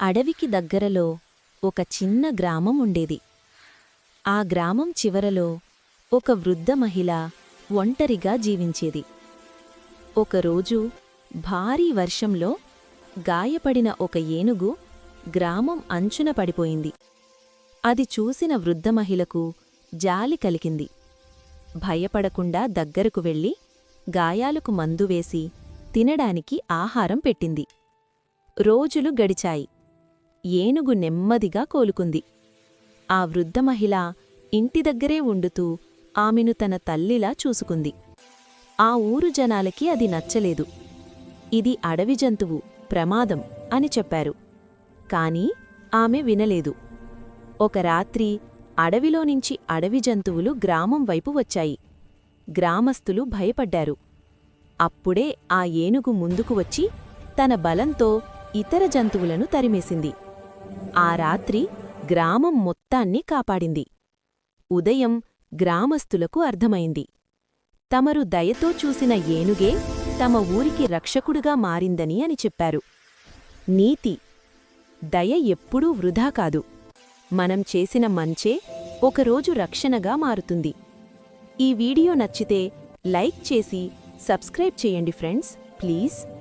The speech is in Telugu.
అడవికి దగ్గరలో ఒక చిన్న గ్రామం ఉండేది. ఆ గ్రామం చివరలో ఒక వృద్ధ మహిళ ఒంటరిగా జీవించేది. ఒకరోజు భారీ వర్షంలో గాయపడిన ఒక ఏనుగు గ్రామం అంచున పడిపోయింది. అది చూసిన వృద్ధ మహిళకు జాలి కలిగింది. భయపడకుండా దగ్గరకు వెళ్ళి గాయాలకు మందు వేసి తినడానికి ఆహారం పెట్టింది. రోజులు గడిచాయి. ఏనుగు నెమ్మదిగా కోలుకుంది. ఆ వృద్ధ మహిళ ఇంటి దగ్గరే ఉండుతూ ఆమెను తన తల్లిలా చూసుకుంది. ఆ ఊరు జనాలకి అది నచ్చలేదు. ఇది అడవి జంతువు ప్రమాదం అని చెప్పారు. కాని ఆమె వినలేదు. ఒక రాత్రి అడవిలోనించి అడవి జంతువులు గ్రామం వైపు వచ్చాయి. గ్రామస్తులు భయపడ్డారు. అప్పుడే ఆ ఏనుగు ముందుకు వచ్చి తన బలంతో ఇతర జంతువులను తరిమేసింది. ఆ రాత్రి గ్రామం మొత్తాన్ని కాపాడింది. ఉదయం గ్రామస్తులకు అర్థమైంది. తమరు దయతో చూసిన ఏనుగే తమ ఊరికి రక్షకుడుగా మారిందని అని చెప్పారు. నీతి దయ ఎప్పుడూ వృధా కాదు. మనం చేసిన మంచే ఒకరోజు రక్షణగా మారుతుంది. ఈ వీడియో నచ్చితే లైక్ చేసి సబ్స్క్రైబ్ చేయండి ఫ్రెండ్స్. ప్లీజ్.